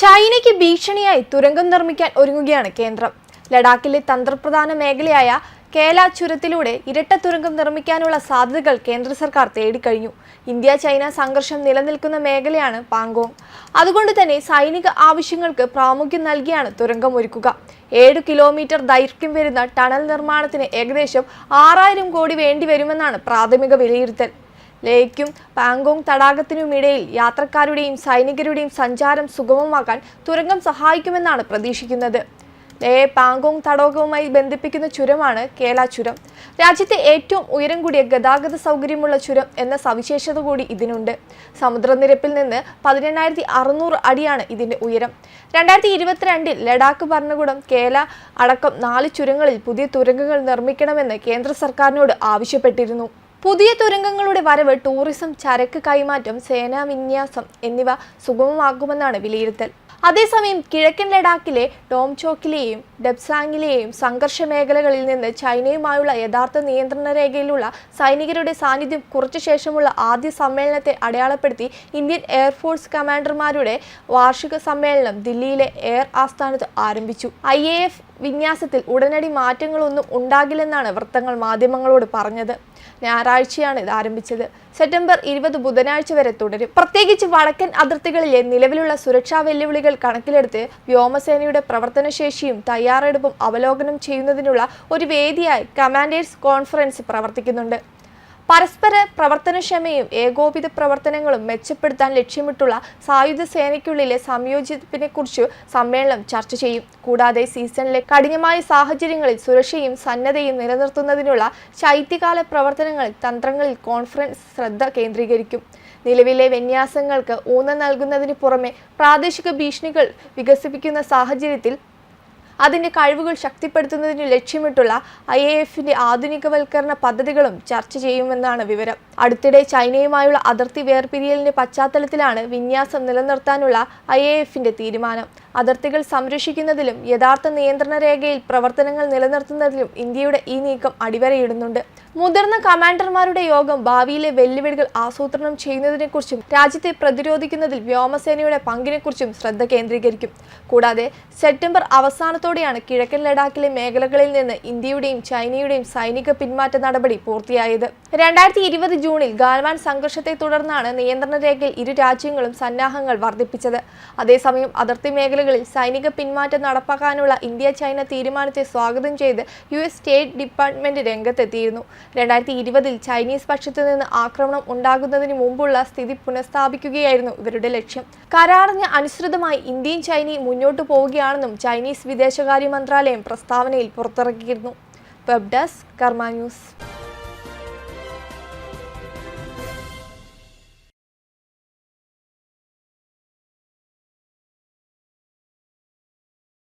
ചൈനയ്ക്ക് ഭീഷണിയായി തുരങ്കം നിർമ്മിക്കാൻ ഒരുങ്ങുകയാണ് കേന്ദ്രം. ലഡാക്കിലെ തന്ത്രപ്രധാന മേഖലയായ കേല ചുരത്തിലൂടെ ഇരട്ട തുരങ്കം നിർമ്മിക്കാനുള്ള സാധ്യതകൾ കേന്ദ്ര സർക്കാർ തേടിക്കഴിഞ്ഞു. ഇന്ത്യ ചൈന സംഘർഷം നിലനിൽക്കുന്ന മേഖലയാണ് പാങ്കോങ്. അതുകൊണ്ട് തന്നെ സൈനിക ആവശ്യങ്ങൾക്ക് പ്രാമുഖ്യം നൽകിയാണ് തുരങ്കം ഒരുക്കുക. ഏഴ് കിലോമീറ്റർ ദൈർഘ്യം വരുന്ന ടണൽ നിർമ്മാണത്തിന് ഏകദേശം ആറായിരം കോടി വേണ്ടിവരുമെന്നാണ് പ്രാഥമിക വിലയിരുത്തൽ. ലേക്കും പാങ്കോങ് തടാകത്തിനുമിടയിൽ യാത്രക്കാരുടെയും സൈനികരുടെയും സഞ്ചാരം സുഗമമാക്കാൻ തുരങ്കം സഹായിക്കുമെന്നാണ് പ്രതീക്ഷിക്കുന്നത്. ലേ പാങ്കോങ് തടാകവുമായി ബന്ധിപ്പിക്കുന്ന ചുരമാണ് കേല ചുരം. രാജ്യത്തെ ഏറ്റവും ഉയരം കൂടിയ ഗതാഗത സൗകര്യമുള്ള ചുരം എന്ന സവിശേഷത കൂടി ഇതിനുണ്ട്. സമുദ്രനിരപ്പിൽ നിന്ന് പതിനെണ്ണായിരത്തി അറുന്നൂറ് അടിയാണ് ഇതിന്റെ ഉയരം. രണ്ടായിരത്തി ഇരുപത്തിരണ്ടിൽ ലഡാക്ക് ഭരണകൂടം കേല അടക്കം നാല് ചുരങ്ങളിൽ പുതിയ തുരങ്കങ്ങൾ നിർമ്മിക്കണമെന്ന് കേന്ദ്ര സർക്കാരിനോട് ആവശ്യപ്പെട്ടിരുന്നു. പുതിയ തുരങ്കങ്ങളുടെ വരവ് ടൂറിസം ചരക്ക് കൈമാറ്റം സേനാ വിന്യാസം എന്നിവ സുഗമമാക്കുമെന്നാണ് വിലയിരുത്തൽ. അതേസമയം കിഴക്കൻ ലഡാക്കിലെ ടോംചോക്കിലെയും ഡെബ്സാങ്ങിലെയും സംഘർഷ മേഖലകളിൽ നിന്ന് ചൈനയുമായുള്ള യഥാർത്ഥ നിയന്ത്രണ രേഖയിലുള്ള സൈനികരുടെ സാന്നിധ്യം കുറച്ചു ശേഷമുള്ള ആദ്യ സമ്മേളനത്തെ അടയാളപ്പെടുത്തി ഇന്ത്യൻ എയർഫോഴ്സ് കമാൻഡർമാരുടെ വാർഷിക സമ്മേളനം ദില്ലിയിലെ എയർ ആസ്ഥാനത്ത് ആരംഭിച്ചു. ഐ വിന്യാസത്തിൽ ഉടനടി മാറ്റങ്ങളൊന്നും ഉണ്ടാകില്ലെന്നാണ് വൃത്തങ്ങൾ മാധ്യമങ്ങളോട് പറഞ്ഞത്. ഞായറാഴ്ചയാണ് ഇത് ആരംഭിച്ചത്. സെപ്റ്റംബർ ഇരുപത് ബുധനാഴ്ച വരെ തുടരും. പ്രത്യേകിച്ച് വടക്കൻ അതിർത്തികളിലെ നിലവിലുള്ള സുരക്ഷാ വെല്ലുവിളികൾ കണക്കിലെടുത്ത് വ്യോമസേനയുടെ പ്രവർത്തനശേഷിയും തയ്യാറെടുപ്പും അവലോകനം ചെയ്യുന്നതിനുള്ള ഒരു വേദിയായി കമാൻഡേഴ്സ് കോൺഫറൻസ് പ്രവർത്തിക്കുന്നുണ്ട്. പരസ്പര പ്രവർത്തനക്ഷമയും ഏകോപിത പ്രവർത്തനങ്ങളും മെച്ചപ്പെടുത്താൻ ലക്ഷ്യമിട്ടുള്ള സായുധ സേനയ്ക്കുള്ളിലെ സംയോജിപ്പിനെക്കുറിച്ച് സമ്മേളനം ചർച്ച ചെയ്യും. കൂടാതെ സീസണിലെ കഠിനമായ സാഹചര്യങ്ങളിൽ സുരക്ഷയും സന്നദ്ധയും നിലനിർത്തുന്നതിനുള്ള ശൈത്യകാല പ്രവർത്തനങ്ങളിൽ തന്ത്രങ്ങളിൽ കോൺഫറൻസ് ശ്രദ്ധ കേന്ദ്രീകരിക്കും. നിലവിലെ വിന്യാസങ്ങൾക്ക് ഊന്നൽ നൽകുന്നതിന് പുറമെ പ്രാദേശിക ഭീഷണികൾ വികസിപ്പിക്കുന്ന സാഹചര്യത്തിൽ അതിന്റെ കഴിവുകൾ ശക്തിപ്പെടുത്തുന്നതിന് ലക്ഷ്യമിട്ടുള്ള ഐ എ എഫിന്റെ ആധുനികവൽക്കരണ പദ്ധതികളും ചർച്ച ചെയ്യുമെന്നാണ് വിവരം. അടുത്തിടെ ചൈനയുമായുള്ള അതിർത്തി വേർപിരിയലിന്റെ പശ്ചാത്തലത്തിലാണ് വിന്യാസം നിലനിർത്താനുള്ള ഐ എ എഫിന്റെ തീരുമാനം. അതിർത്തികൾ സംരക്ഷിക്കുന്നതിലും യഥാർത്ഥ നിയന്ത്രണ രേഖയിൽ പ്രവർത്തനങ്ങൾ നിലനിർത്തുന്നതിലും ഇന്ത്യയുടെ ഈ നീക്കം അടിവരയിടുന്നുണ്ട്. മുതിർന്ന കമാൻഡർമാരുടെ യോഗം ഭാവിയിലെ വെല്ലുവിളികൾ ആസൂത്രണം ചെയ്യുന്നതിനെക്കുറിച്ചും രാജ്യത്തെ പ്രതിരോധിക്കുന്നതിൽ വ്യോമസേനയുടെ പങ്കിനെക്കുറിച്ചും ശ്രദ്ധ കേന്ദ്രീകരിക്കും. കൂടാതെ സെപ്റ്റംബർ അവസാനത്തോടെയാണ് കിഴക്കൻ ലഡാക്കിലെ മേഖലകളിൽ നിന്ന് ഇന്ത്യയുടെയും ചൈനയുടെയും സൈനിക പിന്മാറ്റ നടപടി പൂർത്തിയായത്. രണ്ടായിരത്തി ഇരുപത് ജൂണിൽ ഗാൽവാൻ സംഘർഷത്തെ തുടർന്നാണ് നിയന്ത്രണ രേഖയിൽ ഇരു രാജ്യങ്ങളും സന്നാഹങ്ങൾ വർദ്ധിപ്പിച്ചത്. അതേസമയം അതിർത്തി മേഖലകളിൽ സൈനിക പിന്മാറ്റം നടപ്പാക്കാനുള്ള ഇന്ത്യ ചൈന തീരുമാനത്തെ സ്വാഗതം ചെയ്ത് യു എസ് സ്റ്റേറ്റ് ഡിപ്പാർട്ട്മെന്റ് രംഗത്തെത്തിയിരുന്നു. രണ്ടായിരത്തി ഇരുപതിൽ ചൈനീസ് പക്ഷത്തു നിന്ന് ആക്രമണം ഉണ്ടാകുന്നതിന് മുമ്പുള്ള സ്ഥിതി പുനഃസ്ഥാപിക്കുകയായിരുന്നു ഇവരുടെ ലക്ഷ്യം. കരാറിന് അനുസൃതമായി ഇന്ത്യയും ചൈനയും മുന്നോട്ടു പോവുകയാണെന്നും ചൈനീസ് വിദേശകാര്യ മന്ത്രാലയം പ്രസ്താവനയിൽ പുറത്തിറക്കിയിരുന്നു. Web desk Karma news.